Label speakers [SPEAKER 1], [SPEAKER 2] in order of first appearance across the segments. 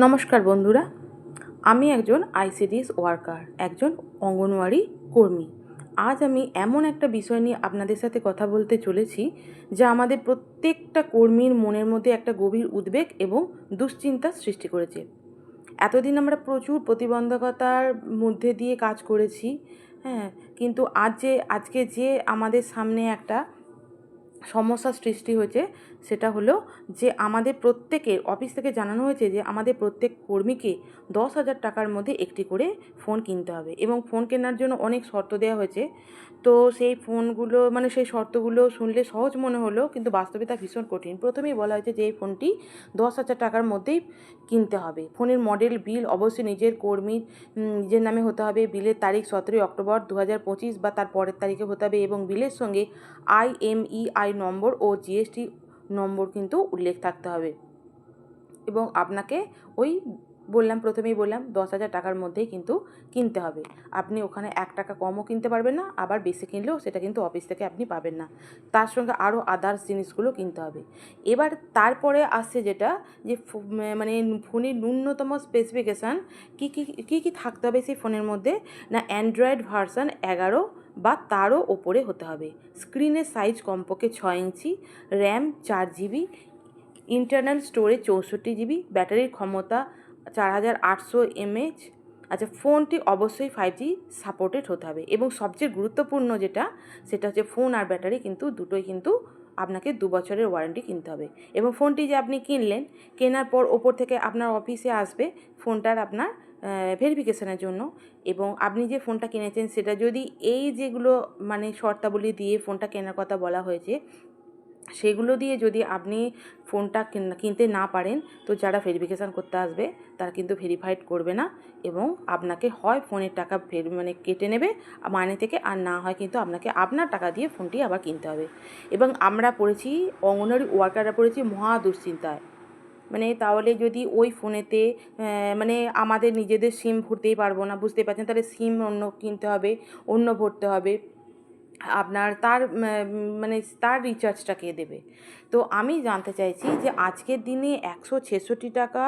[SPEAKER 1] নমস্কার বন্ধুরা, আমি একজন আইসিডিএস ওয়ার্কার, একজন অঙ্গনওয়াড়ি কর্মী। আজ আমি এমন একটা বিষয় নিয়ে আপনাদের সাথে কথা বলতে চলেছি, যা আমাদের প্রত্যেকটা কর্মীর মনের মধ্যে একটা গভীর উদ্বেগ এবং দুশ্চিন্তার সৃষ্টি করেছে। এতদিন আমরা প্রচুর প্রতিবন্ধকতার মধ্যে দিয়ে কাজ করেছি হ্যাঁ কিন্তু আজ যে, আজকে যে আমাদের সামনে একটা সমস্যার সৃষ্টি হয়েছে, সেটা হলো যে আমাদের প্রত্যেকের, অফিস থেকে জানানো হয়েছে যে আমাদের প্রত্যেক কর্মীকে দশ হাজার টাকার মধ্যে একটি করে ফোন কিনতে হবে এবং ফোন কেনার জন্য অনেক শর্ত দেওয়া হয়েছে। তো সেই ফোনগুলো মানে সেই শর্তগুলো শুনলে সহজ মনে হলো, কিন্তু বাস্তবে তা ভীষণ কঠিন। প্রথমেই বলা হয়েছে যে এই ফোনটি দশ হাজার টাকার মধ্যেই কিনতে হবে। ফোনের মডেল, বিল অবশ্যই নিজের কর্মীর নিজের নামে হতে হবে। বিলের তারিখ সতেরোই অক্টোবর দু হাজার পঁচিশ বা তার পরের তারিখে হতে হবে এবং বিলের সঙ্গে আইএমইআই নম্বর ও জিএসটি নম্বর কিন্তু উল্লেখ থাকতে হবে। এবং আপনাকে ওই বললাম, প্রথমেই বললাম, দশ হাজার টাকার মধ্যেই কিন্তু কিনতে হবে। আপনি ওখানে এক টাকা কমও কিনতে পারবেন না, আবার বেশি কিনলেও সেটা কিন্তু অফিস থেকে আপনি পাবেন না। তার সঙ্গে আরও আদার্স জিনিসগুলো কিনতে হবে। এবার তারপরে আসছে যেটা যে মানে ফোনের ন্যূনতম স্পেসিফিকেশান কী কী কী কী থাকতে হবে সেই ফোনের মধ্যে? না অ্যান্ড্রয়েড ভার্সান এগারো বা তারও ওপরে হতে হবে। স্ক্রিনের সাইজ কমপক্ষে ছয় ইঞ্চি, র্যাম চার জিবি, ইন্টারনাল স্টোরেজ চৌষট্টি জিবি, ব্যাটারির ক্ষমতা চার হাজার আটশো এমএইচ। আচ্ছা ফোনটি অবশ্যই ফাইভ জি সাপোর্টেড হতে হবে এবং সবচেয়ে গুরুত্বপূর্ণ যেটা, সেটা হচ্ছে ফোন আর ব্যাটারি কিন্তু দুটোই কিন্তু আপনাকে দু বছরের ওয়ারেন্টি কিনতে হবে। এবং ফোনটি যে আপনি কিনলেন, কেনার পর ওপর থেকে আপনার অফিসে আসবে, ফোনটার আপনার ভেরিফিকেশানের জন্য। এবং আপনি যে ফোনটা কিনেছেন, সেটা যদি এই যেগুলো মানে শর্তাবলী দিয়ে ফোনটা কেনার কথা বলা হয়েছে, সেগুলো দিয়ে যদি আপনি ফোনটা কিনতে না পারেন, তো যারা ভেরিফিকেশান করতে আসবে, তারা কিন্তু ভেরিফাইড করবে না। এবং আপনাকে হয় ফোনের টাকা ফের মানে কেটে নেবে মানে থেকে, আর না হয় কিন্তু আপনাকে আপনার টাকা দিয়ে ফোনটি আবার কিনতে হবে। এবং আমরা পড়েছি, অঙ্গনওয়াড়ি ওয়ার্কাররা পড়েছি মহা দুশ্চিন্তায়। মানে তাহলে যদি ওই ফোনেতে মানে আমাদের নিজেদের সিম ভরতেই পারব না, বুঝতেই পারছেন? তাহলে সিম অন্য কিনতে হবে, অন্য ভরতে হবে। আপনার তার মানে তার রিচার্জটা কে দেবে? তো আমি জানতে চাইছি যে আজকের দিনে একশো ছেষট্টি টাকা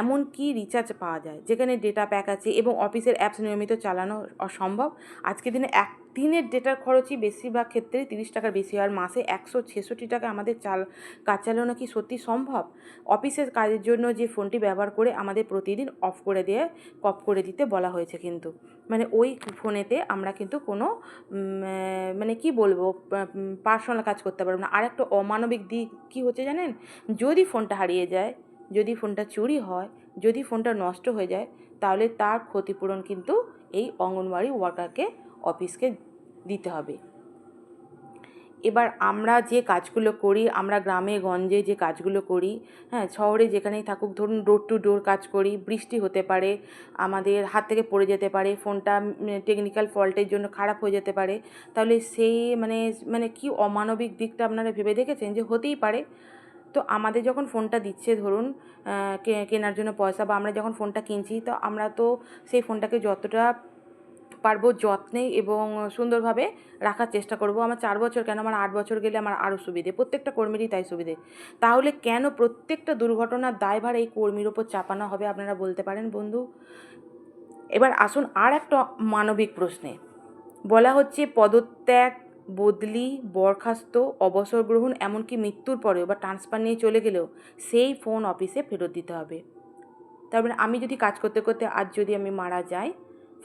[SPEAKER 1] এমন কি রিচার্জ পাওয়া যায়? যেখানে ডেটা প্যাক আছে এবং অফিসের অ্যাপস নিয়মিত চালানো অসম্ভব। আজকের দিনে এক দিনের ডেটার খরচই বেশিরভাগ ক্ষেত্রে তিরিশ টাকার বেশি আর মাসে একশো ছেষট্টি টাকা আমাদের চাল কাজ চালানো কি সত্যি সম্ভব? অফিসের কাজের জন্য যে ফোনটি ব্যবহার করে আমাদের প্রতিদিন অফ করে দিয়ে কপ করে দিতে বলা হয়েছে কিন্তু। মানে ওই ফোনেতে আমরা কিন্তু কোনো মানে কি বলব পার্সোনাল কাজ করতে পারব না। আর একটা অমানবিক দিক কী হচ্ছে জানেন? যদি ফোনটা হারিয়ে যায়, যদি ফোনটা চুরি হয়, যদি ফোনটা নষ্ট হয়ে যায়, তাহলে তার ক্ষতিপূরণ কিন্তু এই অঙ্গনওয়াড়ি ওয়ার্কারকে অফিসকে দিতে হবে। এবার আমরা যে কাজগুলো করি, আমরা গ্রামে, গঞ্জে যে কাজগুলো করি হ্যাঁ শহরে যেখানেই থাকুক, ধরুন ডোর টু ডোর কাজ করি, বৃষ্টি হতে পারে, আমাদের হাত থেকে পড়ে যেতে পারে, ফোনটা টেকনিক্যাল ফল্টের জন্য খারাপ হয়ে যেতে পারে, তাহলে সেই মানে মানে কি অমানবিক দিকটা আপনারা ভেবে দেখেছেন যে হতেই পারে? তো আমাদের যখন ফোনটা দিচ্ছে ধরুন কেনার জন্য পয়সা বা আমরা যখন ফোনটা কিনছি, তো আমরা তো সেই ফোনটাকে যতটা পারব যত্নে এবং সুন্দরভাবে রাখার চেষ্টা করব। আমার চার বছর কেন? আমার আট বছর গেলে আমার আরও সুবিধে। প্রত্যেকটা কর্মীরই তাই সুবিধে। তাহলে কেন প্রত্যেকটা দুর্ঘটনার দায়ভার এই কর্মীর ওপর চাপানো হবে আপনারা বলতে পারেন বন্ধু? এবার আসুন আর একটা মানবিক প্রশ্নে। বলা হচ্ছে পদত্যাগ, বদলি, বরখাস্ত, অবসর গ্রহণ, এমনকি মৃত্যুর পরেও বা ট্রান্সফার নিয়ে চলে গেলেও সেই ফোন অফিসে ফেরত দিতে হবে। তারপরে আমি যদি কাজ করতে করতে আজ যদি আমি মারা যাই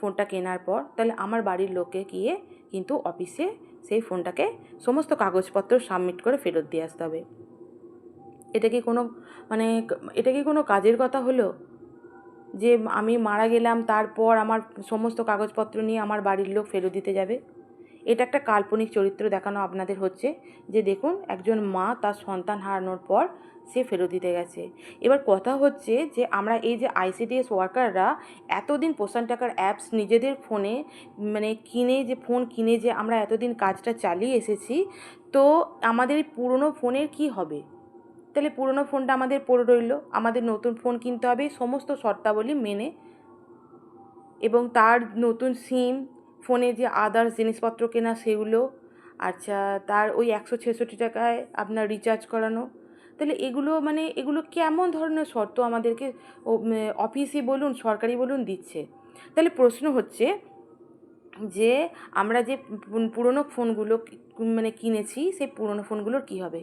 [SPEAKER 1] ফোনটা কেনার পর তাহলে আমার বাড়ির লোকে গিয়ে কিন্তু অফিসে সেই ফোনটাকে সমস্ত কাগজপত্র সাবমিট করে ফেরত দিয়ে আসতে হবে। এটা কি কোনো মানে এটা কি কোনো কাজের কথা হলো? যে আমি মারা গেলাম, তারপর আমার সমস্ত কাগজপত্র নিয়ে আমার বাড়ির লোক ফেরত দিতে যাবে? এটা একটা কাল্পনিক চরিত্র দেখানো আপনাদের হচ্ছে যে দেখুন, একজন মা তার সন্তান হারানোর পর সে ফেরত দিতে গেছে। এবার কথা হচ্ছে যে আমরা এই যে আইসিডিএস ওয়ার্কাররা এতদিন পোষণ টাকার অ্যাপস নিজেদের ফোনে মানে কিনে যে ফোন কিনে যে আমরা এতদিন কাজটা চালিয়ে এসেছি, তো আমাদের পুরনো ফোনের কি হবে? তাহলে পুরনো ফোনটা আমাদের পড়ে রইল, আমাদের নতুন ফোন কিনতে হবে, সমস্ত শর্তাবলী মেনে এবং তার নতুন সিম ফোনে যে আদার্স জিনিসপত্র কেনা সেগুলো আচ্ছা তার ওই একশো ছেষট্টি টাকায় আপনার রিচার্জ করানো। তাহলে এগুলো মানে এগুলো কেমন ধরনের শর্ত আমাদেরকে অফিসে বলুন, সরকারি বলুন দিচ্ছে? তাহলে প্রশ্ন হচ্ছে যে আমরা যে পুরনো ফোনগুলো মানে কিনেছি, সেই পুরনো ফোনগুলোর কী হবে?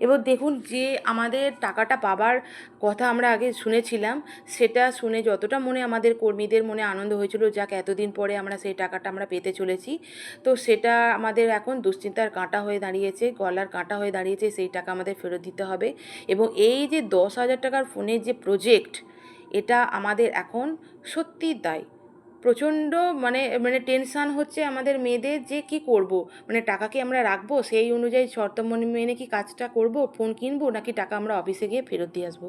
[SPEAKER 1] এবার দেখুন যে আমাদের টাকাটা পাবার কথা আমরা আগে শুনেছিলাম, সেটা শুনে যতটা মনে আমাদের কর্মীদের মনে আনন্দ হয়েছিল, যাক এতদিন পরে আমরা সেই টাকাটা আমরা পেতে চলেছি, তো সেটা আমাদের এখন দুশ্চিন্তার কাঁটা হয়ে দাঁড়িয়েছে, গলার কাঁটা হয়ে দাঁড়িয়েছে, সেই টাকা আমাদের ফেরত দিতে হবে এবং এই যে দশ হাজার টাকার ফোনের যে প্রজেক্ট এটা আমাদের এখন সত্যিই দায়। প্রচণ্ড মানে মানে টেনশান হচ্ছে আমাদের মেয়েদের যে কি করব? মানে টাকা কি আমরা রাখব? সেই অনুযায়ী শর্ত মনে কি কাজটা করব? ফোন কিনবো? নাকি টাকা আমরা অফিসে গিয়ে ফেরত দিয়ে আসব?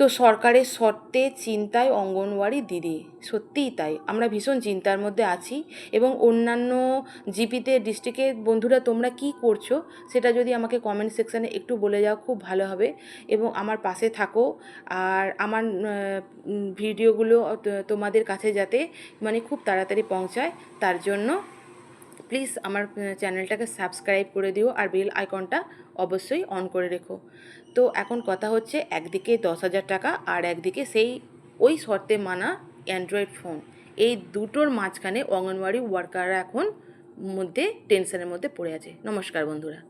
[SPEAKER 1] তো সরকারের শর্তে চিন্তায় অঙ্গনওয়াড়ি দিদি, সত্যিই তাই। আমরা ভীষণ চিন্তার মধ্যে আছি এবং অন্যান্য জিপিতে ডিস্ট্রিক্টের বন্ধুরা তোমরা কি করছ সেটা যদি আমাকে কমেন্ট সেকশানে একটু বলে যাও, খুব ভালো হবে। এবং আমার পাশে থাকো আর আমার ভিডিওগুলো তোমাদের কাছে যাতে মানে খুব তাড়াতাড়ি পৌঁছায়, তার জন্য প্লিজ আমার চ্যানেলটাকে সাবস্ক্রাইব করে দিও আর বেল আইকনটা অবশ্যই অন করে রেখো। তো এখন কথা হচ্ছে একদিকে দশ হাজার টাকা আর একদিকে সেই ওই শর্তে মানা অ্যান্ড্রয়েড ফোন এই দুটোর মাঝখানে অঙ্গনওয়াড়ি ওয়ার্কাররা এখন মধ্যে টেনশনের মধ্যে পড়ে আছে। নমস্কার বন্ধুরা।